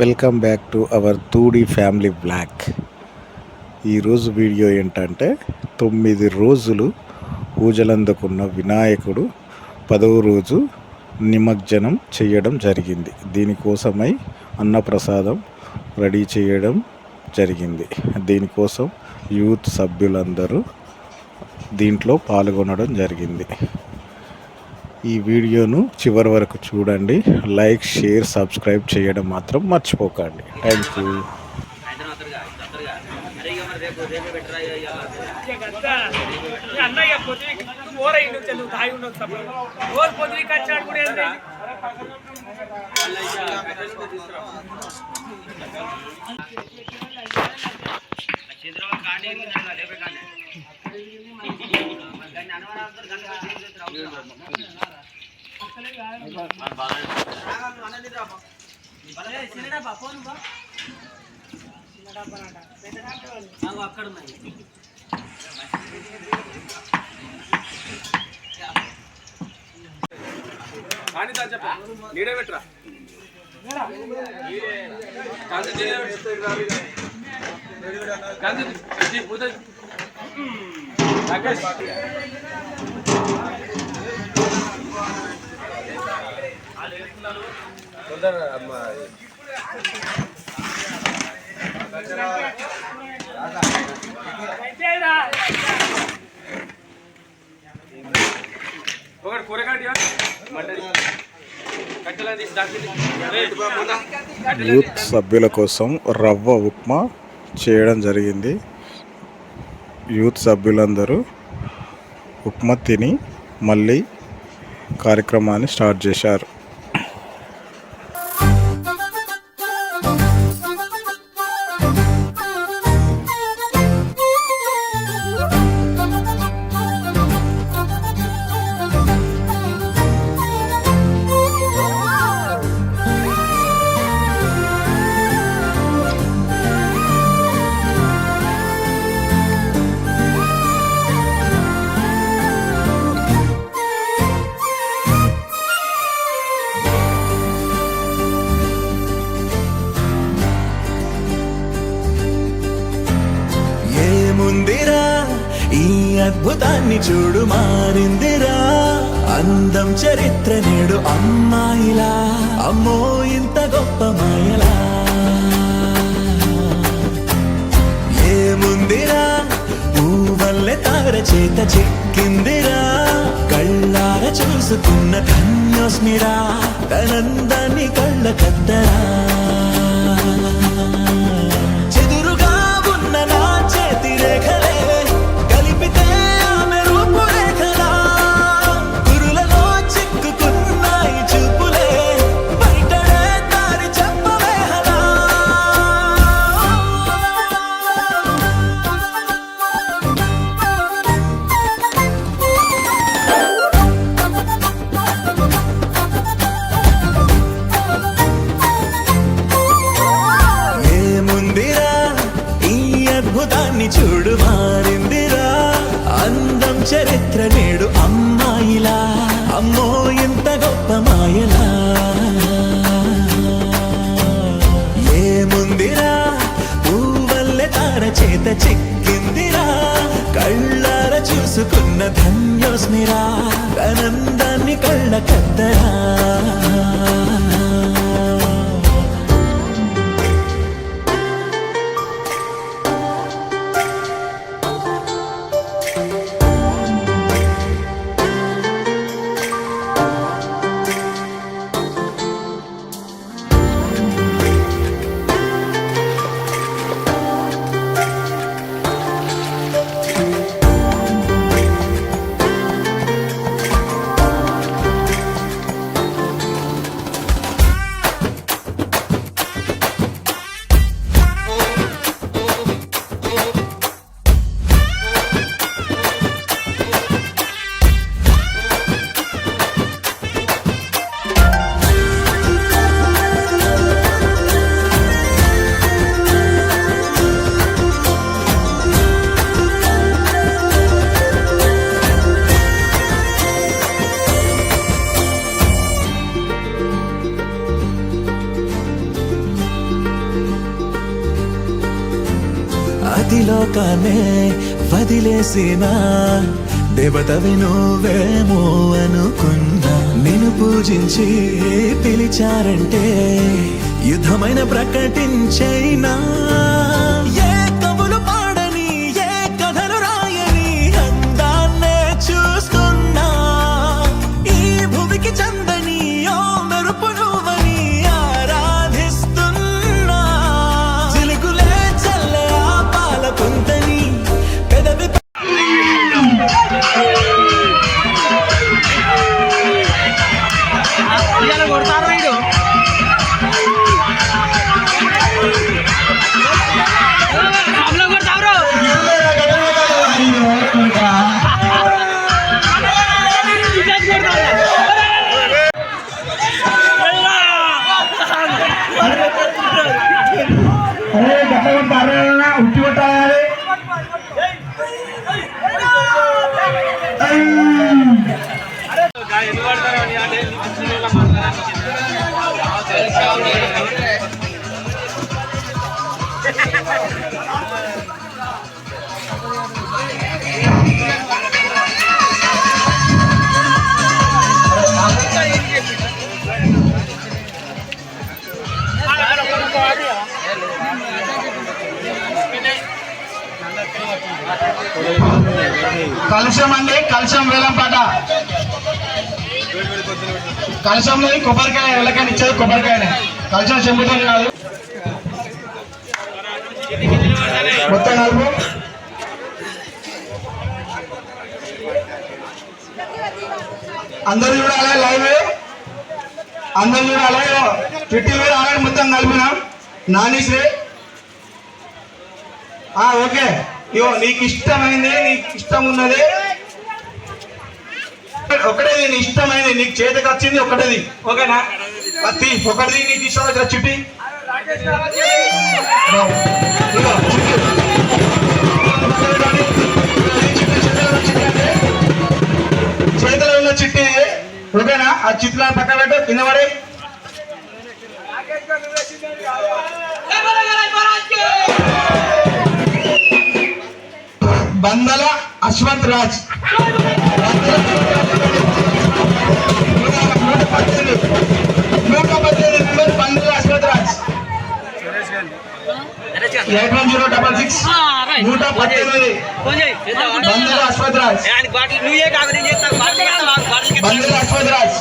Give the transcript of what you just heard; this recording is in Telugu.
Welcome back to our Thudi family vlog. ఈరోజు వీడియో ఏంటంటే తొమ్మిది రోజులు పూజలందుకున్న వినాయకుడు పదవ రోజు నిమజ్జనం చేయడం జరిగింది. దీనికోసమై అన్నప్రసాదం రెడీ చేయడం జరిగింది. దీనికోసం యూత్ సభ్యులందరూ దీంట్లో పాల్గొనడం జరిగింది. ఈ వీడియోను చివరి వరకు చూడండి. లైక్ షేర్ సబ్స్క్రైబ్ చేయడం మాత్రం మర్చిపోకండి. Thank you. చంద్రబాబు కానీ ఓర కానీ తెలుగు తాగి ఉండొచ్చు చెప్ప నీడే పెట్టరా తొందర అమ్మా ఒకటి కూరగాయ యూత్ సభ్యుల కోసం రవ్వ ఉప్మా చేయడం జరిగింది. యూత్ సభ్యులందరూ ఉప్మా తిని మళ్ళీ కార్యక్రమాన్ని స్టార్ట్ చేశారు. అద్భుతాన్ని చూడు మారిందిరా. అందం చరిత్ర నేడు అమ్మాయిలా. అమ్మో ఇంత గొప్ప మాయలా ఏముందిరా? పువ్వల్లె తార చేత చెక్కిందిరా. కళ్ళార చూసుకున్న ధన్యోస్మిరా. తనంద ధన్యోస్మిరా ఆనందాన్ని కళ్ళ కద్దరా పతిలోకానే వదిలేసిన దేవతవి నువ్వేమో అనుకున్నా నిన్ను పూజించి పిలిచారంటే యుద్ధమైన ప్రకటించైనా. Hey, hey. కలుషం వేలంపాట కొబ్బరికాయ ఎవరికైనా ఇచ్చేది కొబ్బరికాయనే. కలుషం చెంబుతో కాదు. మొత్తం నలుపు. అందరు చూడాలి లైవ్. అందరు చూడాలి. ఫిఫ్టీ వేలు ఆల్రెడీ మొత్తం కలిపినాం నానీశ్రీ ఆ, ఓకే. ఇవో నీకు ఇష్టమైంది నీకు ఇష్టం ఉన్నది ఒకటేది నీ ఇష్టమైంది నీకు చేతికి వచ్చింది ఒకటేది. ఓకేనా కత్తి ఒకటిది నీకు ఇష్టం వచ్చిన చుట్టి. చేతిలో ఉన్న చిట్టి. ఓకేనా ఆ చిట్టులో పక్క పెట్టు కింద పడి. బందల Ashwanth Raj. Eight one zero double six నూట పద్దెనిమిది. బందల అశ్వంత్ రాజ్ రాజ్